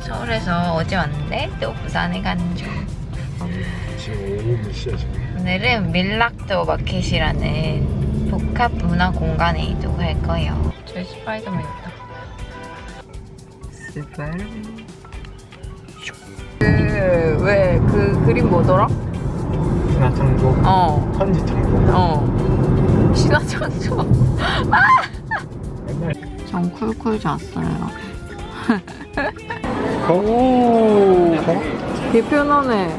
서울에서 어제 왔는데 또 부산에 가는 중. 지금 오후 몇 시야 지금? 오늘은 밀락도 마켓이라는 복합 문화 공간에 이동할 거예요. 저희 스파이더맨 있다. 스파이더맨. 그왜 그 그림 뭐더라? 신화창조 어, 천지창조 어. 신화창조. 맨날 전 쿨쿨 잤어요. 오 되게 편하네.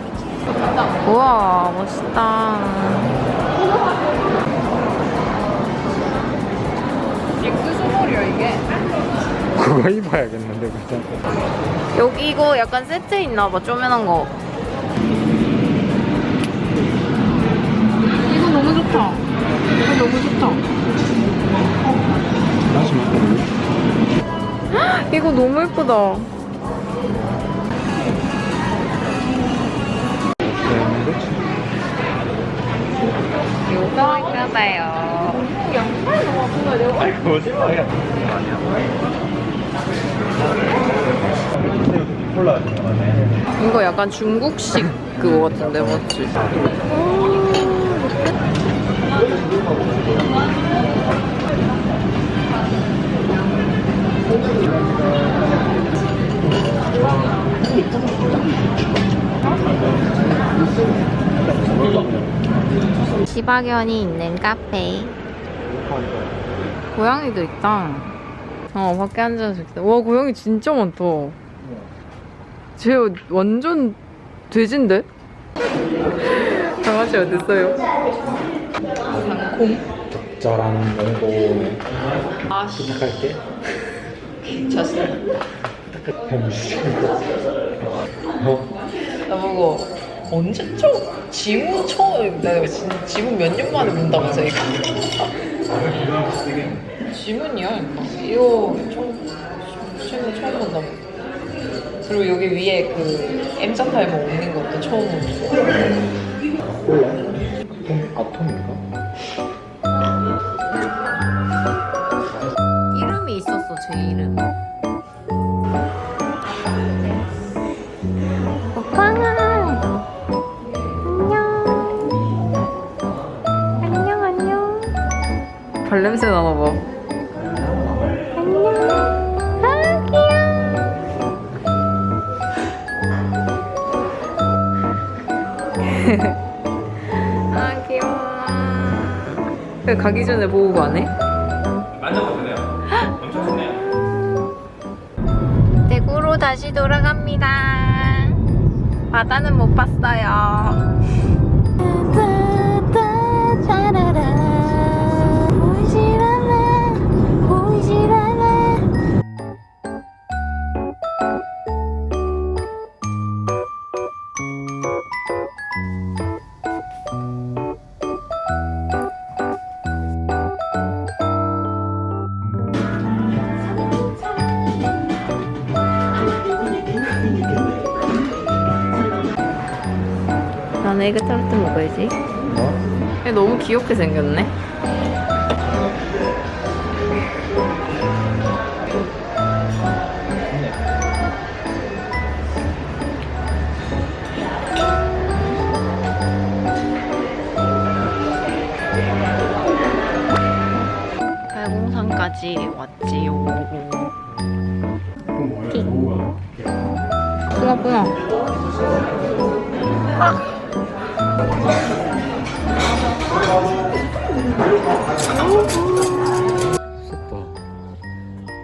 우와, 멋있다. 엑스소몰이야, 이게. 그거 입어야겠는데 진짜 여기 이거 약간 세트 있나봐, 쪼매난 거. 이거 너무 좋다. 이거 너무 좋다. 이거 너무 예쁘다. 이거 할까봐요. 아니 거짓말이야 콜라 이거 약간 중국식 그거 같은데, 맞지? 시바견이 있는 카페. 고양이도 있다. 어, 밖에 앉아서 있다. 와, 고양이 진짜 많다. 쟤 완전 돼지인데? 강아지 어딨어요? 공? 적절한 연도에 아씨 부탁할게 졌어 어? 나보고 언제 초 지무 처음 내가 진, 지무 몇년 만에 본다면서 이거 지문이야 이거 처음 지문 처음 본다고 그리고 여기 위에 그 M자 타임을 없는 것도 처음 보고 콜라? 아톰, 아톰인가? 이름이 있었어 제 이름 왜 가기 전에 보고 가네? 만져봐도 돼요. 엄청 좋네요. 대구로 다시 돌아갑니다. 바다는 못 봤어요. 나는 에그 타르트 먹어야지. 어? 얘 너무 귀엽게 생겼네. 팔공산까지 왔지요. 뭐가? 붕어 붕어. 무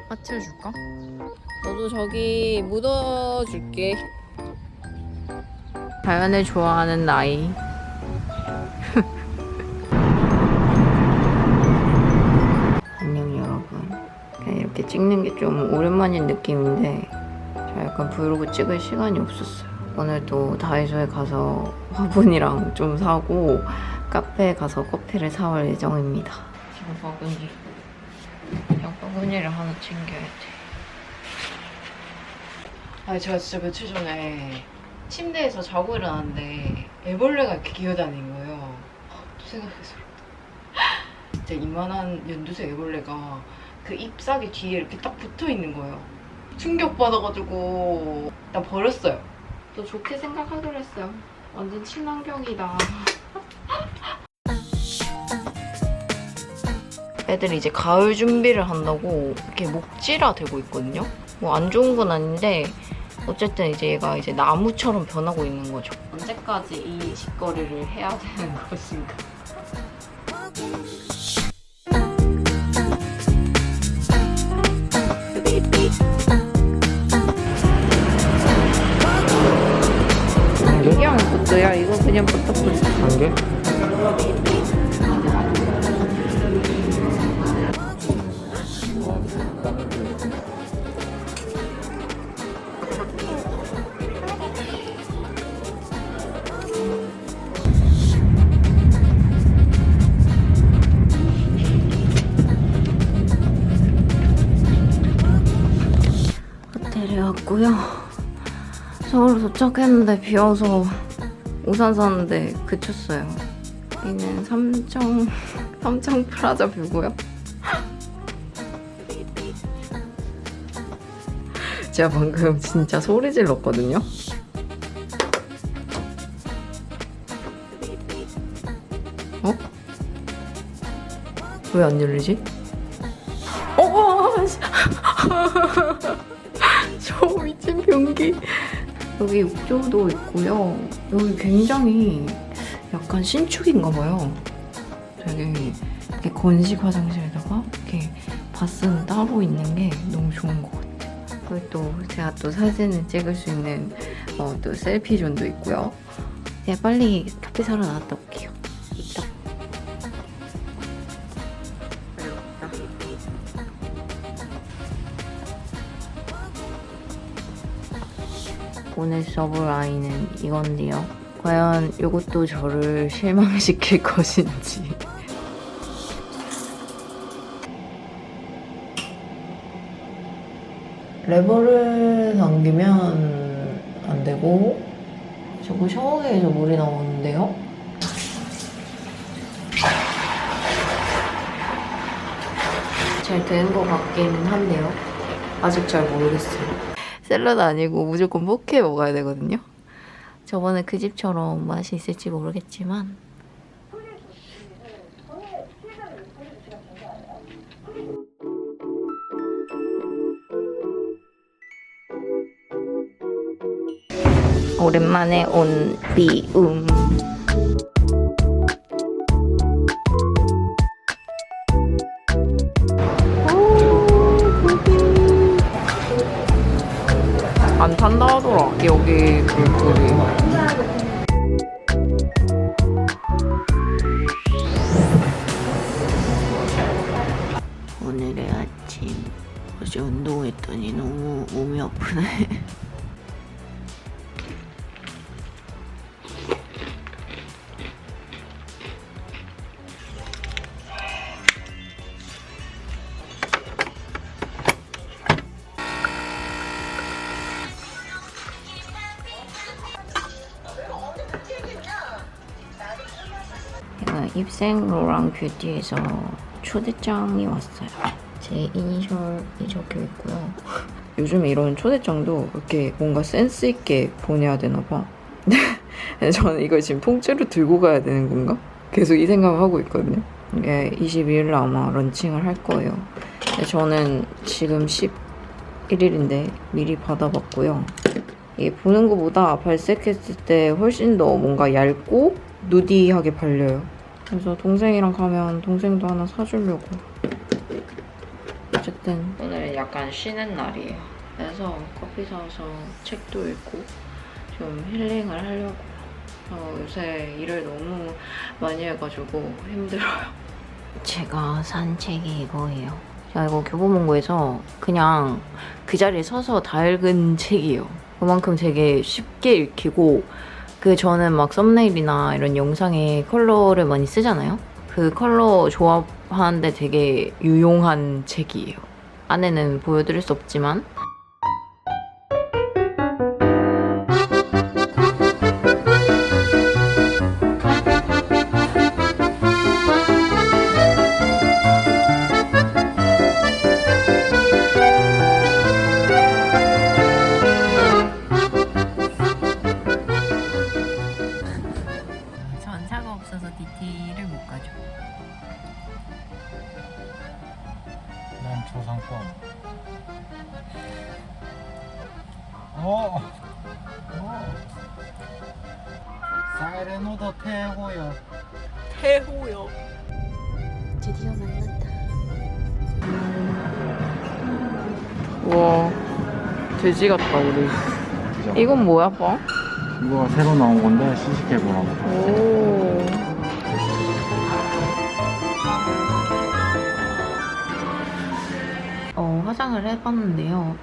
하트를 줄까? 너도 저기 묻어줄게. 자연을 좋아하는 나이. 안녕 여러분. 그냥 이렇게 찍는 게 좀 오랜만인 느낌인데 제가 약간 브이로그 찍을 시간이 없었어요. 오늘도 다이소에 가서 화분이랑 좀 사고 카페에 가서 커피를 사올 예정입니다. 지금 바구니. 양 바구니를 하나 챙겨야 돼. 아니 제가 진짜 며칠 전에 침대에서 자고 일어났는데 애벌레가 이렇게 기어다닌 거예요. 또 생각해서 진짜 이만한 연두색 애벌레가 그 잎사귀 뒤에 이렇게 딱 붙어 있는 거예요. 충격 받아가지고 나 버렸어요. 또 좋게 생각하기로 했어요. 완전 친환경이다. 애들이 이제 가을 준비를 한다고 이렇게 목질화 되고 있거든요. 뭐 안 좋은 건 아닌데 어쨌든 이제 얘가 이제 나무처럼 변하고 있는 거죠. 언제까지 이 짓거리를 해야 되는 것인가? 이게 아무것도야. 이거 그냥 버터풀. 한 개? 도착했는데 비 와서 우산 샀는데 그쳤어요. 여기는 삼청 삼청 프라자 뷰고요. 제가 방금 진짜 소리 질렀거든요. 어? 왜 안 열리지? 여기 욕조도 있고요. 여기 굉장히 약간 신축인가 봐요. 되게 이렇게 건식 화장실에다가 이렇게 바스는 따로 있는 게 너무 좋은 것 같아요. 그리고 또 제가 또 사진을 찍을 수 있는 어, 또 셀피존도 있고요. 제가 빨리 커피 사러 나갔다 올게요. 오늘 아이는 이건데요. 과연 이것도 저를 실망시킬 것인지. 레버를 당기면 안 되고 저거 샤워기에서 물이 나오는데요. 잘 되는 것 같기는 한데요. 아직 잘 모르겠어요. 샐러드 아니고 무조건 포케 먹어야 되거든요. 저번에 그 집처럼 맛이 있을지 모르겠지만 오랜만에 온 비움 안 탄다 하더라. 여기 불불이. 오늘의 아침. 어제 운동했더니 너무 몸이 아프네 생 로랑 뷰티에서 초대장이 왔어요. 제 이니셜이 적혀 있고요. 요즘에 이런 초대장도 이렇게 뭔가 센스 있게 보내야 되나 봐. 근데 저는 이걸 지금 통째로 들고 가야 되는 건가? 계속 이 생각을 하고 있거든요. 이게 22일날 아마 런칭을 할 거예요. 근데 저는 지금 11일인데 미리 받아봤고요. 이게 보는 것보다 발색했을 때 훨씬 더 뭔가 얇고 누디하게 발려요. 그래서 동생이랑 가면 동생도 하나 사주려고. 어쨌든 오늘은 약간 쉬는 날이에요. 그래서 커피 사서 책도 읽고 좀 힐링을 하려고. 어, 요새 일을 너무 많이 해가지고 힘들어요. 제가 산 책이 이거예요. 제가 이거 교보문고에서 그냥 그 자리에 서서 다 읽은 책이에요. 그만큼 되게 쉽게 읽히고 그 저는 막 썸네일이나 이런 영상에 컬러를 많이 쓰잖아요. 그 컬러 조합하는데 되게 유용한 책이에요. 안에는 보여드릴 수 없지만 뒤를 못 가죠. 난 초상권. 어. 어? 사이렌오더 태호요. 태호요. 드디어 만났다. 와. 돼지 같다 우리. 이건 뭐야, 빠? 이거 새로 나온 건데 시식해 보라고. 오. 어, 화장을 해봤는데요.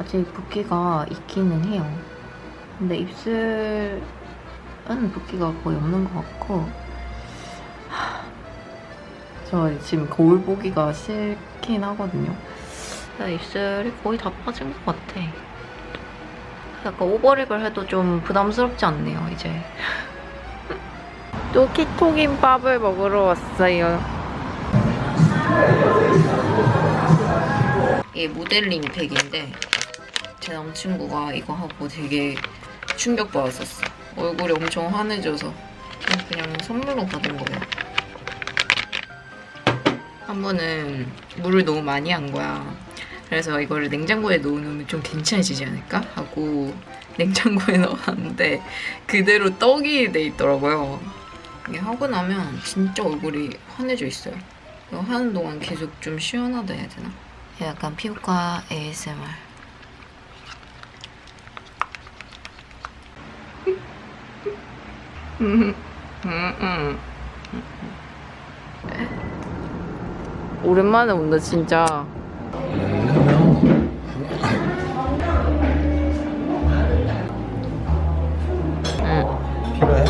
아직 붓기가 있기는 해요. 근데 입술은 붓기가 거의 없는 것 같고, 하, 저 지금 거울 보기가 싫긴 하거든요. 입술이 거의 다 빠진 것 같아. 약간 오버립을 해도 좀 부담스럽지 않네요, 이제. 또 키토김밥을 먹으러 왔어요. 이게 모델링 팩인데 제 남친구가 이거 하고 되게 충격받았었어. 얼굴이 엄청 환해져서 그냥 선물로 받은 거예요. 한 번은 물을 너무 많이 한 거야. 그래서 이거를 냉장고에 넣어놓으면 좀 괜찮아지지 않을까 하고 냉장고에 넣어놨는데 그대로 떡이 돼 있더라고요. 이게 하고 나면 진짜 얼굴이 환해져 있어요. 이거 하는 동안 계속 좀 시원하다 해야 되나? 약간 피부과 ASMR. 오랜만에 온다 진짜. 응. 필요해?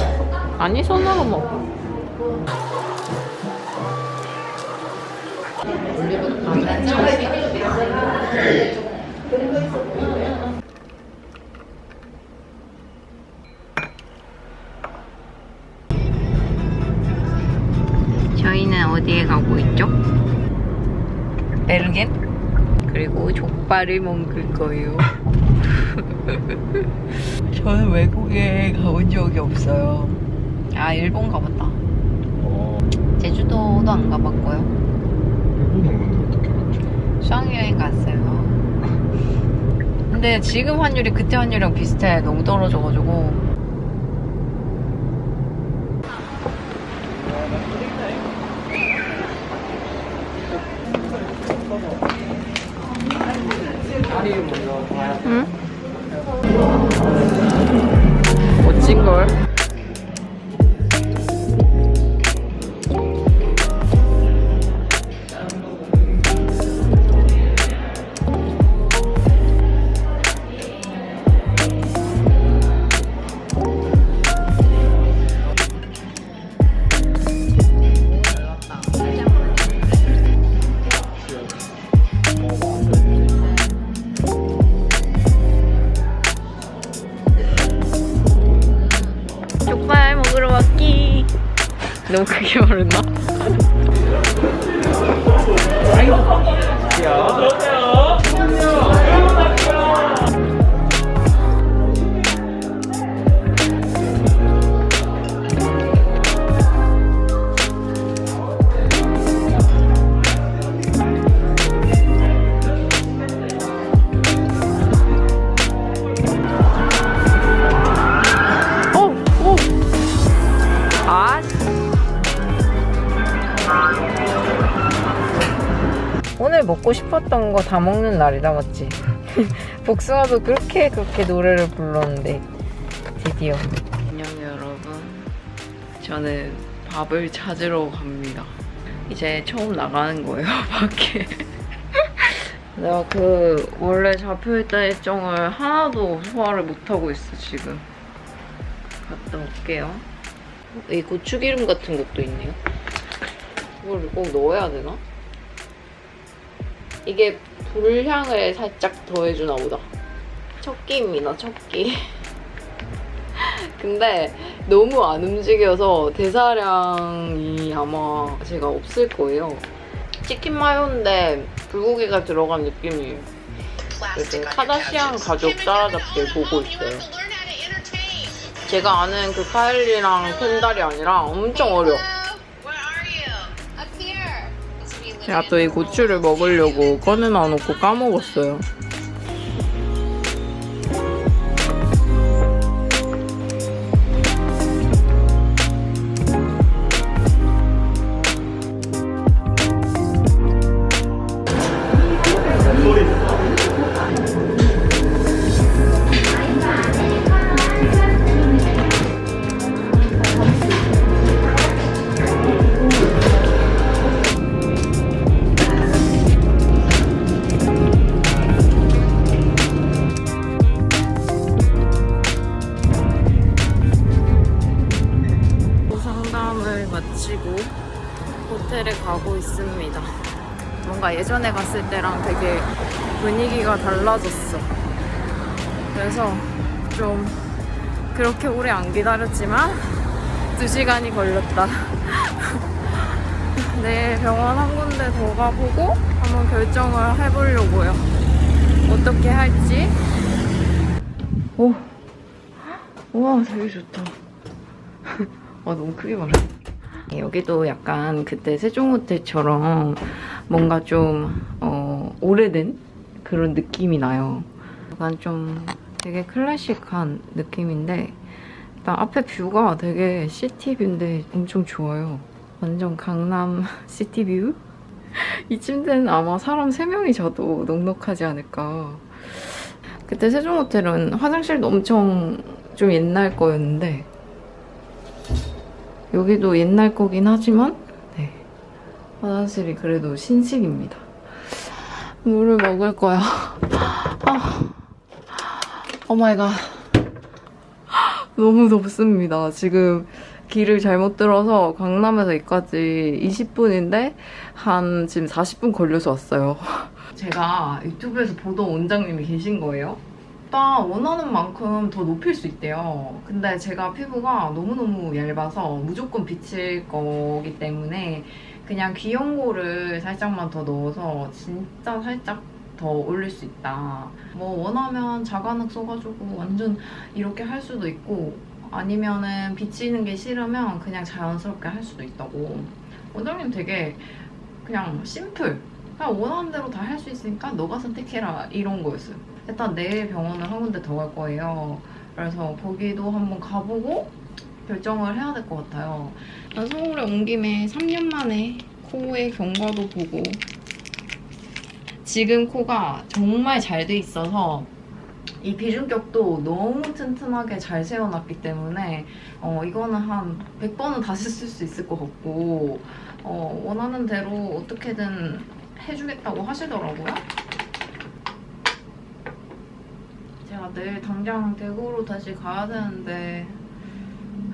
아니 손으로 먹어. 저희는 어디에 가고 있죠? 베르겐? 그리고 족발을 먹을 거예요. 저는 외국에 가본 적이 없어요. 아, 일본 가봤다. 어. 제주도도 안 가봤고요. 일본 알았지? 수학여행 갔어요. 근데 지금 환율이 그때 환율이랑 비슷해. 너무 떨어져가지고. 응? 멋진 걸? 어, 거 다 먹는 날이다 맞지? 복숭아도 그렇게 그렇게 노래를 불렀는데 드디어 안녕 여러분 저는 밥을 찾으러 갑니다 이제 처음 나가는 거예요 밖에 내가 그 원래 잡혀있던 일정을 하나도 소화를 못하고 있어 지금 갔다 올게요. 이 고추기름 같은 것도 있네요. 이걸 꼭 넣어야 되나? 이게 불향을 살짝 더해주나 보다. 첫 끼입니다, 첫 끼. 근데 너무 안 움직여서 대사량이 아마 제가 없을 거예요. 치킨 마요인데 불고기가 들어간 느낌이에요. 그래서 카다시안 가족 따라잡기 보고 있어요. 제가 아는 그 카일리랑 켄달이 아니라 엄청 어려. 제가 또 이 고추를 먹으려고 꺼내놔 놓고 까먹었어요. 호텔에 가고 있습니다. 뭔가 예전에 갔을 때랑 되게 분위기가 달라졌어. 그래서 좀 그렇게 오래 안 기다렸지만 두 시간이 걸렸다. 내일 병원 한 군데 더 가보고 한번 결정을 해보려고요. 어떻게 할지. 오, 와 되게 좋다. 와 너무 크게 말해. 여기도 약간 그때 세종호텔처럼 뭔가 좀 어, 오래된 그런 느낌이 나요. 약간 좀 되게 클래식한 느낌인데 일단 앞에 뷰가 되게 시티뷰인데 엄청 좋아요. 완전 강남 시티뷰? 이 침대는 아마 사람 3명이 자도 넉넉하지 않을까. 그때 세종호텔은 화장실도 엄청 좀 옛날 거였는데 여기도 옛날 거긴 하지만 네. 화장실이 그래도 신식입니다. 물을 먹을 거야. 아. 오마이갓. 너무 덥습니다. 지금 길을 잘못 들어서 강남에서 여기까지 20분인데 한 지금 40분 걸려서 왔어요. 제가 유튜브에서 보던 원장님이 계신 거예요. 일단 원하는 만큼 더 높일 수 있대요. 근데 제가 피부가 너무너무 얇아서 무조건 비칠 거기 때문에 그냥 귀연고를 살짝만 더 넣어서 진짜 살짝 더 올릴 수 있다. 뭐 원하면 자간액 써가지고 완전 이렇게 할 수도 있고 아니면은 비치는 게 싫으면 그냥 자연스럽게 할 수도 있다고. 원장님 되게 그냥 심플. 그냥 원하는 대로 다 할 수 있으니까 너가 선택해라 이런 거였어요. 일단 내일 병원을 한 군데 더 갈 거예요. 그래서 거기도 한번 가보고 결정을 해야 될 것 같아요. 난 서울에 온 김에 3년 만에 코의 경과도 보고 지금 코가 정말 잘 돼 있어서 이 비중격도 너무 튼튼하게 잘 세워놨기 때문에 어, 이거는 한 100번은 다시 쓸 수 있을 것 같고 어, 원하는 대로 어떻게든 해주겠다고 하시더라고요. 제가 내일 당장 대구로 다시 가야 되는데.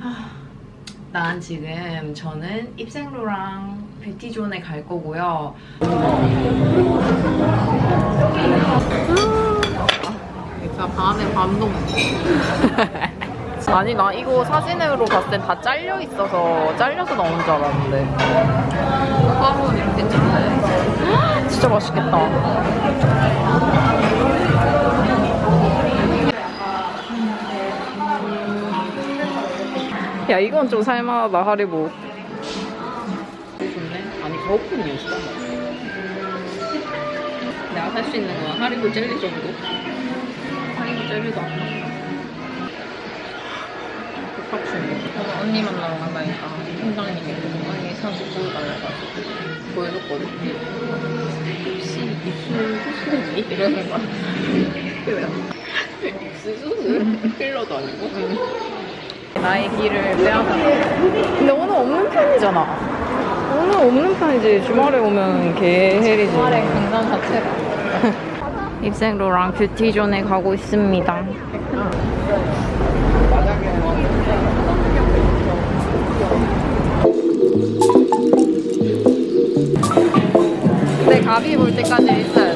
하, 난 지금 저는 입생로랑 뷰티존에 갈 거고요. 그러니까 밤에 밤도 아니 나 이거 사진으로 봤을 때다 잘려 있어서 잘려서 나온 줄 알았는데. 화분 이렇게 찍네 진짜 맛있겠다 야 이건 좀 살만하다 하리보. 좋네 아니 거품이었어 내가 살 수 있는 건 하리보 젤리 정도? 하리보 젤리도 안 먹어. 오늘 언니 만나러 간다니까. 팀장님이 언니 사진 보여달라고 보여줬거든. 혹시 입술 수술이니? 이러는 거야. 입술 수술? 필러도 아니고 나의 길을 빼앗아 근데 오늘 없는 편이잖아. 오늘 없는 편이지. 주말에 오면 개헬이지. 주말에 강남 자체가. 입생로랑 뷰티존에 가고 있습니다. 근데 가비 볼 때까지 있어야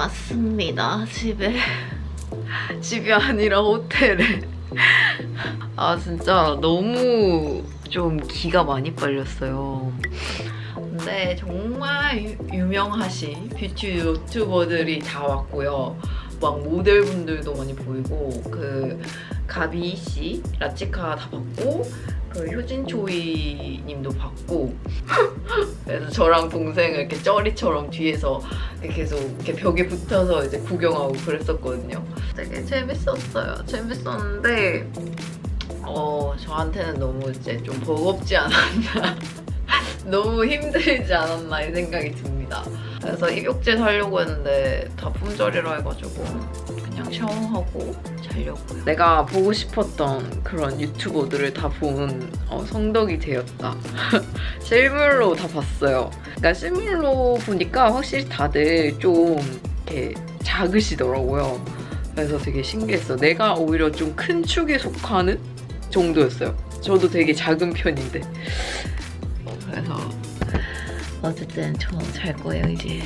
왔습니다 집에. 집이 아니라 호텔에. 아 진짜 너무 좀 기가 많이 빨렸어요. 근데 정말 유, 유명하신 뷰티 유튜버들이 다 왔고요. 막 모델분들도 많이 보이고 그 가비 씨, 라치카 다 봤고 그 효진 초이 님도 봤고 그래서 저랑 동생을 이렇게 쩌리처럼 뒤에서 계속 이렇게 벽에 붙어서 이제 구경하고 그랬었거든요. 되게 재밌었어요. 재밌었는데 어 저한테는 너무 이제 좀 버겁지 않았나 너무 힘들지 않았나 이 생각이 듭니다. 그래서 입욕제 사려고 했는데 다 품절이라 해가지고 샤워하고 자려고요. 내가 보고 싶었던 그런 유튜버들을 다 본 성덕이 되었다. 실물로 다 봤어요. 그러니까 실물로 보니까 확실히 다들 좀 이렇게 작으시더라고요. 그래서 되게 신기했어. 내가 오히려 좀 큰 축에 속하는 정도였어요. 저도 되게 작은 편인데. 그래서 어쨌든 저 잘 거예요 이제.